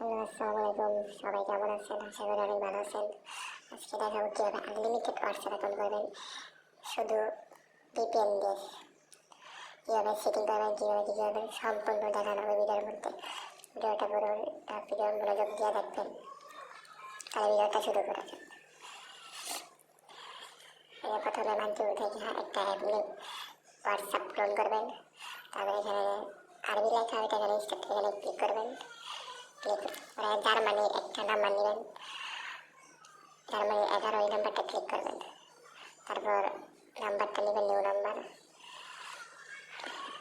Hello আসসালামু আলাইকুম সবাই কেমন আছেন? আশা করি অনেক ভালো আছেন। আজকে দেখাবো কীভাবে আনলিমিটেড হোয়াটসঅ্যাপ অ্যাকাউন্ট করবেন। শুধু ভিপিএন দিয়ে। কীভাবে সেটিং করবেন, কীভাবে কী করবেন, সম্পূর্ণ দেখানো হবে ভিডিওর মধ্যে। ভিডিওটা পুরো এখানে আরবি লেখা এখানে এখানে ক্লিক করবেন। ক্লিক করে জার্মানির একটা নাম্বার নেবেন জার্মানির এগারো ওই নাম্বারটা ক্লিক করবেন। তারপর নাম্বারটা নেবেন নিউ নাম্বার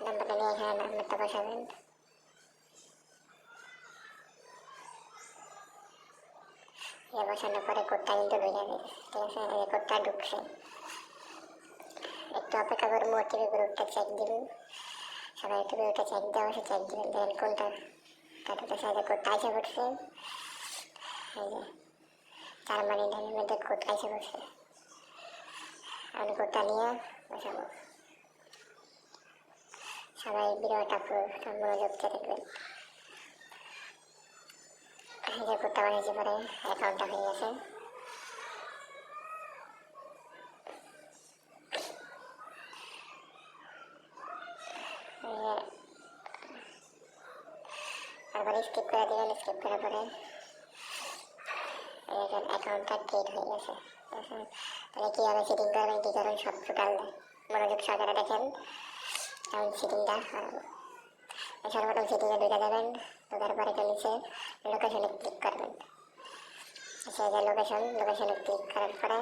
নাম্বারটা নিয়ে এখানে নাম্বারটা বসাবেন। বসানোর পরে কোডটা কিন্তু ঢুকে যাবে ঠিক আছে? এই কোডটা ঢুকছে। একটু অপেক্ষা করব ওটিপি গ্রুপটা চেক দিন। সবাই একটু গ্রুপটা চেক দেওয়া সে চেক দিবেন দেখেন কোনটা তাদের সাথে কোডটা এসে পড়ছে এই যে জার্মানি ধানের মধ্যে কোডটা এসে পড়ছে আমি কোডটা নিয়ে বসাবো সবাই ভিডিওটা পুরো মনোযোগ দিয়ে দেখবেন। এই পরে অ্যাকাউন্টটা হয়ে গেছে এই যে তারপরে স্কিপ করে দেবেন স্কিপ করার পরে দেখেন অ্যাকাউন্টটা ক্রিয়েট হয়ে গেছে? তাহলে কীভাবে সেটিং করবেন কী করবেন সব টোটাল মনোযোগ সহকারে দেখেন এখন সেটিংটা সর্বপ্রথম সেটিংয়ে ঢুকে যাবেন ঢোকার পরে এখানে নিচে লোকেশনে ক্লিক করবেন। আচ্ছা এই যে লোকেশন লোকেশনে ক্লিক করার পরে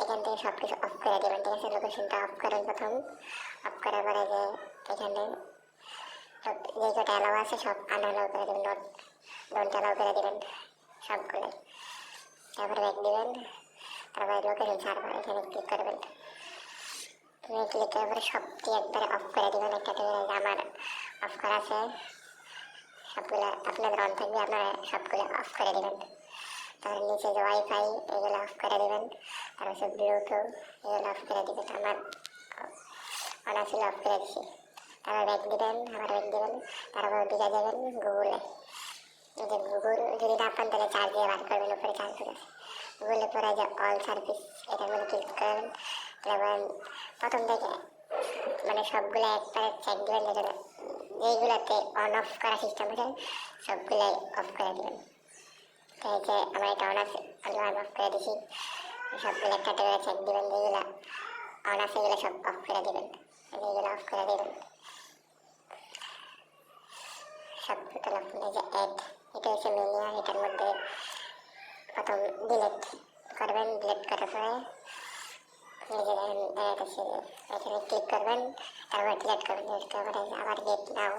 এখান থেকে সব কিছু অফ করে দেবেন, ঠিক আছে? লোকেশনটা অফ করেন প্রথম। অফ করার পরে যে এখানে সব যে কটা অ্যালাউ আছে, সব আনঅ্যালাউ করে দেবেন নট ডোন্ট অ্যালাউ করে দেবেন সবগুলো তারপরে ব্যাক দিবেন, তারপরে লোকেশন সার্ভার এখানে ক্লিক করবেন। তুমি ক্লিক করার পরে সবটি একবারে অফ করে দেবেন, একটা থেকে আমার অফ করা আছে। সবগুলো আপনাদের অন থাকবে, আপনারা সবগুলো অফ করে দেবেন। তারপর নিচে যে ওয়াইফাই এগুলো অফ করে দেবেন। তারপর সে ব্লুটুথ এগুলো অফ করে দেবেন। আমার অন অফ করে দিছি। তারপর ব্যাক দিবেন আবার ব্যাক দিবেন তারপর ঢুকে যাবেন গুগলে। যে গুগল, যদি না পান তাহলে চার্জ দিয়ে বার করবেন উপরে চার্জ করে গুগলে পরে যে অল সার্ভিস এটার মধ্যে ক্লিক করবেন তারপর প্রথম থেকে মানে সবগুলো একবারে চেক দিবেন যেগুলো যেইগুলোতে অন অফ করা সিস্টেম আছে, সবগুলাই অফ করে দেবেন। তো এই যে আমার এটা অন আছে আমি অন অফ করে দিছি। সবগুলো একটা করে চেক দিবেন যেগুলো অন আছে এগুলো সব অফ করে দেবেন। যেগুলো অফ করে দেবেন। টোটাল আপনার যে অ্যাড এটা হচ্ছে মেনিয়া এটার মধ্যে প্রথম ডিলেট করবেন ডিলেট করার পরে এখানে ক্লিক করবেন, তারপর ডিলেট করবেন ডিলেট করার পরে আবার গেট নাও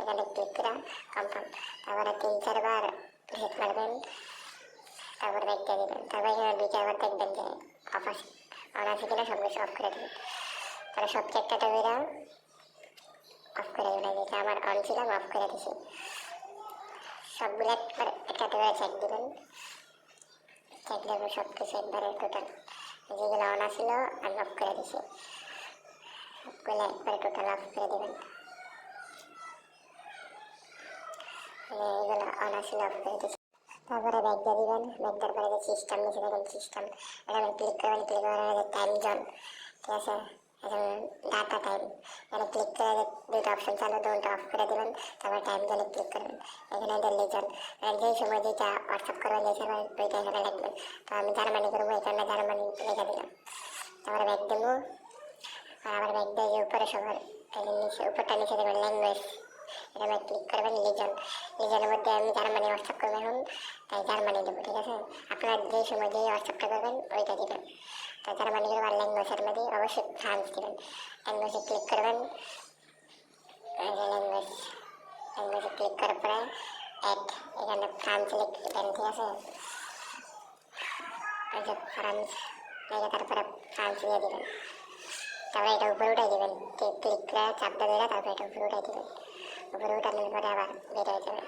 এখানে ক্লিক করে কনফার্ম তারপরে তিন, চারবার ভিজিট মারবেন, তারপর ব্যাক দেবেন। তারপর এখানে দুই চারবার দেখবেন যে অফ আছে অন আছে কিনা সব কিছু অফ করে দেবেন। তাহলে সব চেকটা টেবিরা অফ করে দেবেন যেটা আমার অন ছিল অফ করে দিছি। সবগুলো একবার একটা করে চেক দিবেন চেক দেবেন সব কিছু একবারে টোটাল যেগুলো অন ছিল আমি অফ করে দিছি সবগুলো একবারে টোটাল অফ করে দেবেন। এগুলো অন ছিল অফ করে দিছি তারপরে ব্যাগ দিয়ে দিবেন। ব্যাগ দেওয়ার পরে যে সিস্টেম নিচে দেখেন সিস্টেম এখানে ক্লিক করবেন ক্লিক করার টাইম জোন ঠিক আছে? এখানে ডাটা টাইম এখানে ক্লিক করে দুটো অপশন চালু দুটো অফ করে দেবেন, তারপর টাইম জোনে ক্লিক করবেন। এখানে এটা লিজন যেই সময় যেটা হোয়াটসঅ্যাপ করবেন যে সময় ওইটা এখানে লিখবেন তো আমি জার্মানি করব এখানে জার্মানি লিখে দিলাম। তারপরে ব্যাগ দেবো, আর আবার ব্যাগ দিয়ে উপরে সবার, এই উপরটা নিচে দেবেন ল্যাঙ্গুয়েজ এখানে ক্লিক করবেন লিজন লিজনের মধ্যে আমি জার্মানি হোয়াটসঅ্যাপ করব এখন। তাই জার্মানি দেবো, ঠিক আছে? আপনারা যেই সময় যেই হোয়াটসঅ্যাপটা করবেন, ওইটা দেবেন। তো জার্মানি করব আর ল্যাঙ্গুয়েজের মধ্যে অবশ্যই ফ্রান্স দেবেন। ল্যাঙ্গুয়েজে ক্লিক করবেন। ল্যাঙ্গুয়েজ ল্যাঙ্গুয়েজে ক্লিক করার পরে অ্যাড এখানে ফ্রান্স লিখবেন ঠিক আছে? যে ফ্রান্স লিখে তারপরে ফ্রান্স দিয়ে দেবেন। তারপরে এটা উপরে উঠাই দেবেন। ক্লিক করে চাপটা ধরে তারপরে এটা উপরে উঠাই দেবেন। উপরে উঠানোর পরে আবার বের হয়ে যাবেন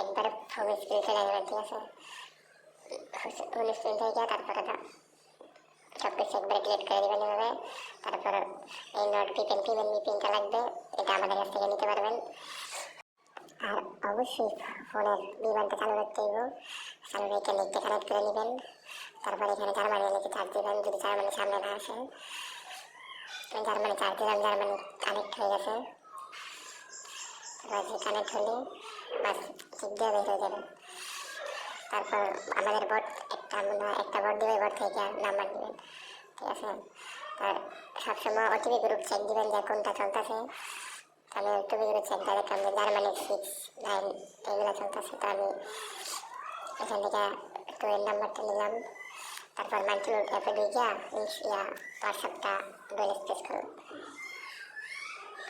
একবার হোম স্ক্রিন চলে যাবেন ঠিক আছে? হোম স্ক্রিন থেকে গিয়ে তারপরে সব কিছু একবারে ক্রিয়েট করে দেবেন এভাবে তারপর এই নোট ভিপেন ফিমেল ভিপেনটা লাগবে, এটা আমাদের কাছ থেকে নিতে পারবেন। অবশ্যই ফোনের বিমানটা চালু রাখতে হইব। চালু রেখে নেটটা কানেক্ট করে নেবেন। তারপরে এখানে জার্মানি লিখে চার্জ দেবেন, যদি জার্মানি সামনে না আসে। জার্মানি চার্জ দিলাম, জার্মানি কানেক্ট হয়ে গেছে। তারপর যে কানেক্ট হলে বাস ঠিক দিয়ে বের হয়ে যাবে তারপর আমাদের বট একটা একটা বট দিবে বট থেকে নাম্বার দিবেন ঠিক আছে? আর সবসময় ওটিপি গ্রুপ চেক দিবেন যে কোনটা চলতেছে। তাহলে ওটিপি গ্রুপ চেক দিয়ে দেখলাম যে জার্মানি সিক্স নাইন এগুলো চলতেছে। তো আমি এখান থেকে টু এর নাম্বারটা নিলাম। তারপর মাল্টি অ্যাপে ঢুকে ইয়া হোয়াটসঅ্যাপটা ডুয়েল স্পেস করুন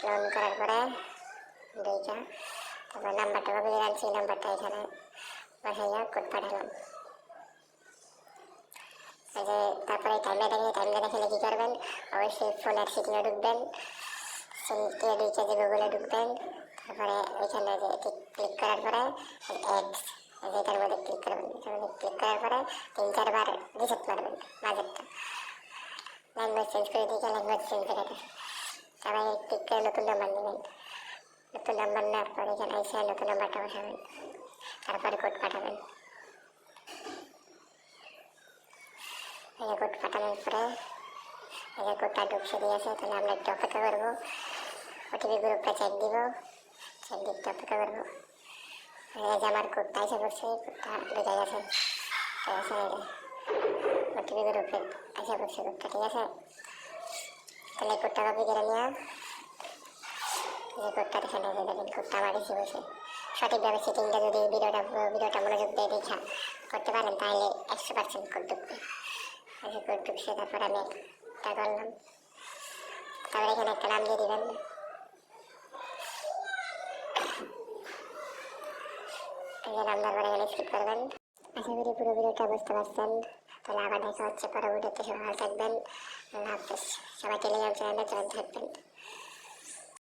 লোন করার পরে ঢুকে তারপর নাম্বারটা করে আনছি নাম্বারটা এখানে বসাইয়া কোড পাঠালাম। যে তারপরে টাইমে দেখে টাইমে দেখে কি করবেন? অবশ্যই ফোনের সেটিংয়ে ঢুকবেন। সেটিংয়ে ঢুকে যে গুগলে ঢুকবেন। তারপরে ওইখানে যে ক্লিক করার পরে অ্যাডস যেটার মধ্যে ক্লিক করবেন। এটার মধ্যে ক্লিক করার পরে তিন চারবার রিসেট মারবেন বাজেটটা ল্যাঙ্গুয়েজ চেঞ্জ করে দিয়ে ল্যাঙ্গুয়েজ চেঞ্জ করে তারপরে ক্লিক করে নতুন নাম্বার নেবেন। নতুন নাম্বার নেওয়ার পরে এখানে এসে নতুন নাম্বারটা বসাবেন তারপরে কোড পাঠাবেন। এই কোড পাঠানোর পরে এই কোডটা ঢুকছে দিয়েছে তাহলে আমরা একটু অপেক্ষা করব। ওটিপি গ্রুপটা চেক দিব। চেক দিয়ে একটু অপেক্ষা করব। এই যে আমার কোডটা এসে পড়ছে কোডটা ঢুকে গেছে। ঠিক আছে ওটিপি গ্রুপে এসে পড়ছে কোডটা ঠিক আছে? তাহলে কোডটা কপি করে নিয়ে যে কোডটা এখানে যে দেখেন কোডটা আমার এসে বসে। সঠিকভাবে সেটিংটা যদি ভিডিওটা ভিডিওটা মনোযোগ দিয়ে দেখা করতে পারেন, তাহলে একশো পার্সেন্ট কোড ঢুকবে এই কোড ঢুকছে তারপর আমি একটা করলাম। তারপরে এখানে একটা নাম দিয়ে দিবেন। এই যে নাম তারপরে এখানে স্কিপ করবেন। আশা করি পুরো ভিডিওটা বুঝতে পারছেন। তাহলে আবার দেখা হচ্ছে পরবর্তীতে। সবাই থাকবেন। আল্লাহ হাফেজ। সবাই টেলিগ্রাম চ্যানেলে জয়েন থাকবেন